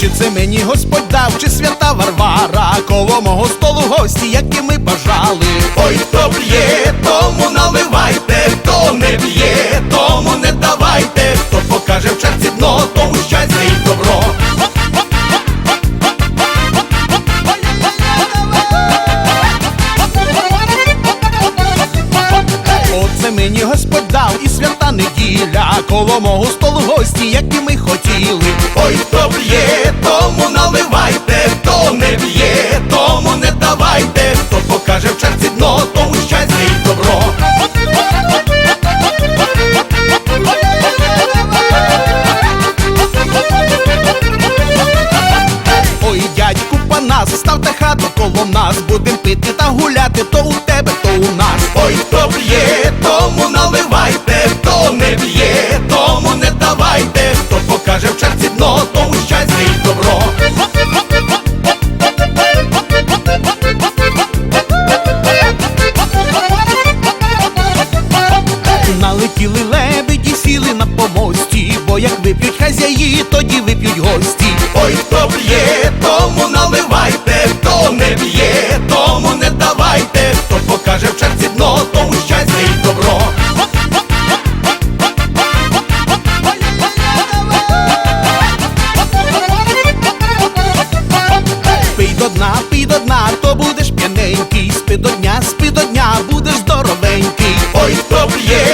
Чи це мені Господь дав, чи свята Варвара, коло мого столу гості, які ми бажали. Ой, хто п'є, тому наливайте, Мені Господь дав і свята неділя, коло мого столу гості, які ми хотіли. Ой, хто б'є, тому наливайте, хто не б'є, тому не давайте, хто покаже в черці дно, тому щастя і добро. Ой, дядьку панас, ставте хату коло нас, будем пити та гуляти, то у тебе, то у нас. Ой, хто б'є, б'є, тому наливайте, хто не б'є, тому не давайте, хто покаже в черці дно, тому щастя і добро. Пий до дна, пий до дна, то будеш п'яненький, спи до дня, спи до дня, будеш здоровенький. Ой, хто б'є,